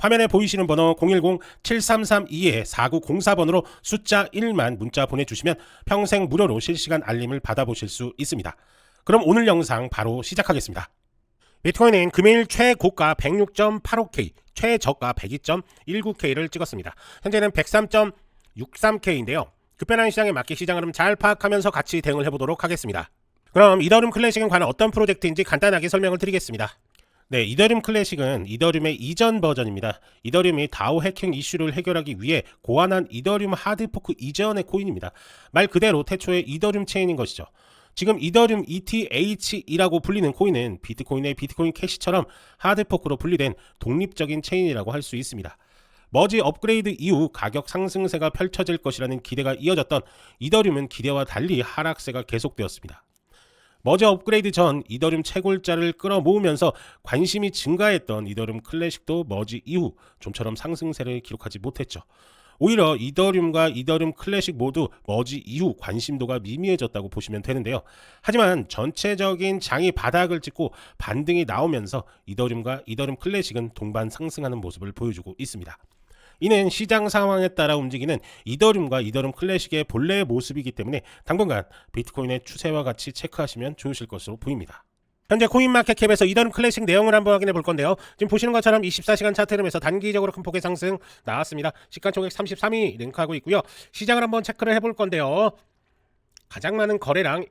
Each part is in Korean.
화면에 보이시는 번호 010-7332-4904번으로 숫자 1만 문자 보내주시면 평생 무료로 실시간 알림을 받아보실 수 있습니다. 그럼 오늘 영상 바로 시작하겠습니다. 비트코인은 금일 최고가 106.85K, 최저가 102.19K를 찍었습니다. 현재는 103.63K인데요. 급변하는 시장에 맞게 시장 흐름 잘 파악하면서 같이 대응을 해보도록 하겠습니다. 그럼 이더름 클래식은 과연 어떤 프로젝트인지 간단하게 설명을 드리겠습니다. 네, 이더리움 클래식은 이더리움의 이전 버전입니다. 이더리움이 다오 해킹 이슈를 해결하기 위해 고안한 이더리움 하드포크 이전의 코인입니다. 말 그대로 태초의 이더리움 체인인 것이죠. 지금 이더리움 ETH이라고 불리는 코인은 비트코인의 비트코인 캐시처럼 하드포크로 분리된 독립적인 체인이라고 할 수 있습니다. 머지 업그레이드 이후 가격 상승세가 펼쳐질 것이라는 기대가 이어졌던 이더리움은 기대와 달리 하락세가 계속되었습니다. 머지 업그레이드 전 이더리움 채굴자를 끌어모으면서 관심이 증가했던 이더리움 클래식도 머지 이후 좀처럼 상승세를 기록하지 못했죠. 오히려 이더리움과 이더리움 클래식 모두 머지 이후 관심도가 미미해졌다고 보시면 되는데요. 하지만 전체적인 장이 바닥을 찍고 반등이 나오면서 이더리움과 이더리움 클래식은 동반 상승하는 모습을 보여주고 있습니다. 이는 시장 상황에 따라 움직이는 이더리움과 이더리움 클래식의 본래의 모습이기 때문에 당분간 비트코인의 추세와 같이 체크하시면 좋으실 것으로 보입니다. 현재 코인마켓캡에서 이더리움 클래식 내용을 한번 확인해 볼 건데요. 지금 보시는 것처럼 24시간 차트 흐름에서 단기적으로 큰 폭의 상승 나왔습니다. 시가총액 33위 랭크하고 있고요. 시장을 한번 체크를 해볼 건데요. 가장 많은 거래량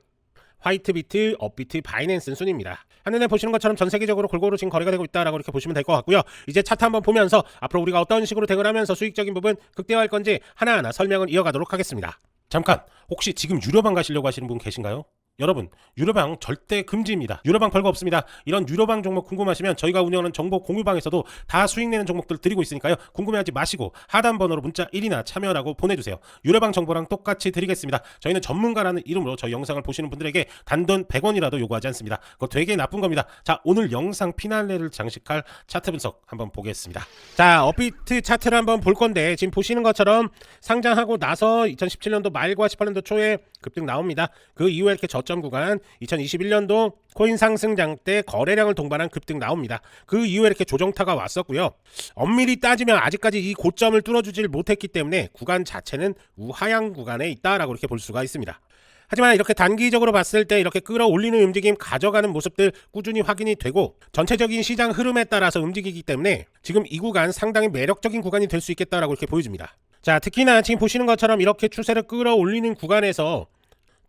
화이트비트, 업비트, 바이낸스 순입니다. 한눈에 보시는 것처럼 전 세계적으로 골고루 지금 거래가 되고 있다라고 이렇게 보시면 될 것 같고요. 이제 차트 한번 보면서 앞으로 우리가 어떤 식으로 대응을 하면서 수익적인 부분 극대화할 건지 하나하나 설명을 이어가도록 하겠습니다. 잠깐 혹시 지금 유료방 가시려고 하시는 분 계신가요? 여러분 유료방 절대 금지입니다. 유료방 별거 없습니다. 이런 유료방 종목 궁금하시면 저희가 운영하는 정보 공유방에서도 다 수익내는 종목들 드리고 있으니까요. 궁금해하지 마시고 하단 번호로 문자 1이나 참여라고 보내주세요. 유료방 정보랑 똑같이 드리겠습니다. 저희는 전문가라는 이름으로 저희 영상을 보시는 분들에게 단돈 100원이라도 요구하지 않습니다. 그거 되게 나쁜 겁니다. 자 오늘 영상 피날레를 장식할 차트 분석 한번 보겠습니다. 자 업비트 차트를 한번 볼 건데 지금 보시는 것처럼 상장하고 나서 2017년도 말과 18년도 초에 급등 나옵니다. 그 이후에 이렇게 저점 구간 2021년도 코인 상승장 때 거래량을 동반한 급등 나옵니다. 그 이후에 이렇게 조정타가 왔었고요. 엄밀히 따지면 아직까지 이 고점을 뚫어주질 못했기 때문에 구간 자체는 우하향 구간에 있다라고 이렇게 볼 수가 있습니다. 하지만 이렇게 단기적으로 봤을 때 이렇게 끌어올리는 움직임 가져가는 모습들 꾸준히 확인이 되고 전체적인 시장 흐름에 따라서 움직이기 때문에 지금 이 구간 상당히 매력적인 구간이 될 수 있겠다라고 이렇게 보여줍니다. 자, 특히나 지금 보시는 것처럼 이렇게 추세를 끌어올리는 구간에서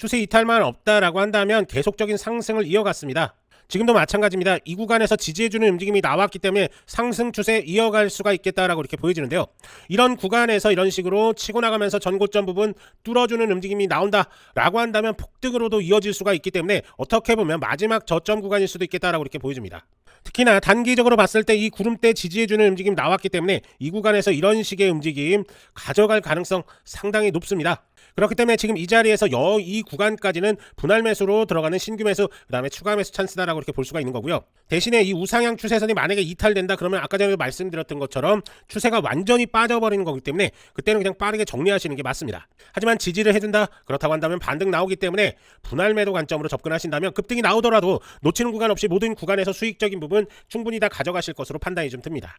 추세 이탈만 없다라고 한다면 계속적인 상승을 이어갔습니다. 지금도 마찬가지입니다. 이 구간에서 지지해주는 움직임이 나왔기 때문에 상승 추세 이어갈 수가 있겠다라고 이렇게 보여지는데요. 이런 구간에서 이런 식으로 치고 나가면서 전고점 부분 뚫어주는 움직임이 나온다라고 한다면 폭등으로도 이어질 수가 있기 때문에 어떻게 보면 마지막 저점 구간일 수도 있겠다라고 이렇게 보여집니다. 특히나 단기적으로 봤을 때 이 구름대 지지해주는 움직임 나왔기 때문에 이 구간에서 이런 식의 움직임 가져갈 가능성 상당히 높습니다. 그렇기 때문에 지금 이 자리에서 여 이 구간까지는 분할 매수로 들어가는 신규 매수 그다음에 추가 매수 찬스다라고 이렇게 볼 수가 있는 거고요. 대신에 이 우상향 추세선이 만약에 이탈된다 그러면 아까 전에 말씀드렸던 것처럼 추세가 완전히 빠져버리는 거기 때문에 그때는 그냥 빠르게 정리하시는 게 맞습니다. 하지만 지지를 해준다 그렇다고 한다면 반등 나오기 때문에 분할 매도 관점으로 접근하신다면 급등이 나오더라도 놓치는 구간 없이 모든 구간에서 수익적인 부분 충분히 다 가져가실 것으로 판단이 좀 듭니다.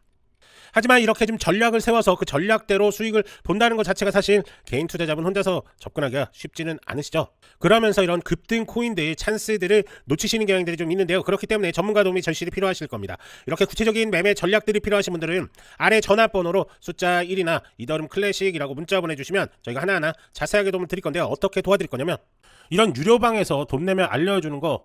하지만 이렇게 좀 전략을 세워서 그 전략대로 수익을 본다는 것 자체가 사실 개인 투자자분 혼자서 접근하기가 쉽지는 않으시죠. 그러면서 이런 급등 코인들 찬스들을 놓치시는 경향들이 좀 있는데요. 그렇기 때문에 전문가 도움이 절실히 필요하실 겁니다. 이렇게 구체적인 매매 전략들이 필요하신 분들은 아래 전화번호로 숫자 1이나 이더름 클래식이라고 문자 보내주시면 저희가 하나하나 자세하게 도움을 드릴 건데요. 어떻게 도와드릴 거냐면 이런 유료방에서 돈 내면 알려주는 거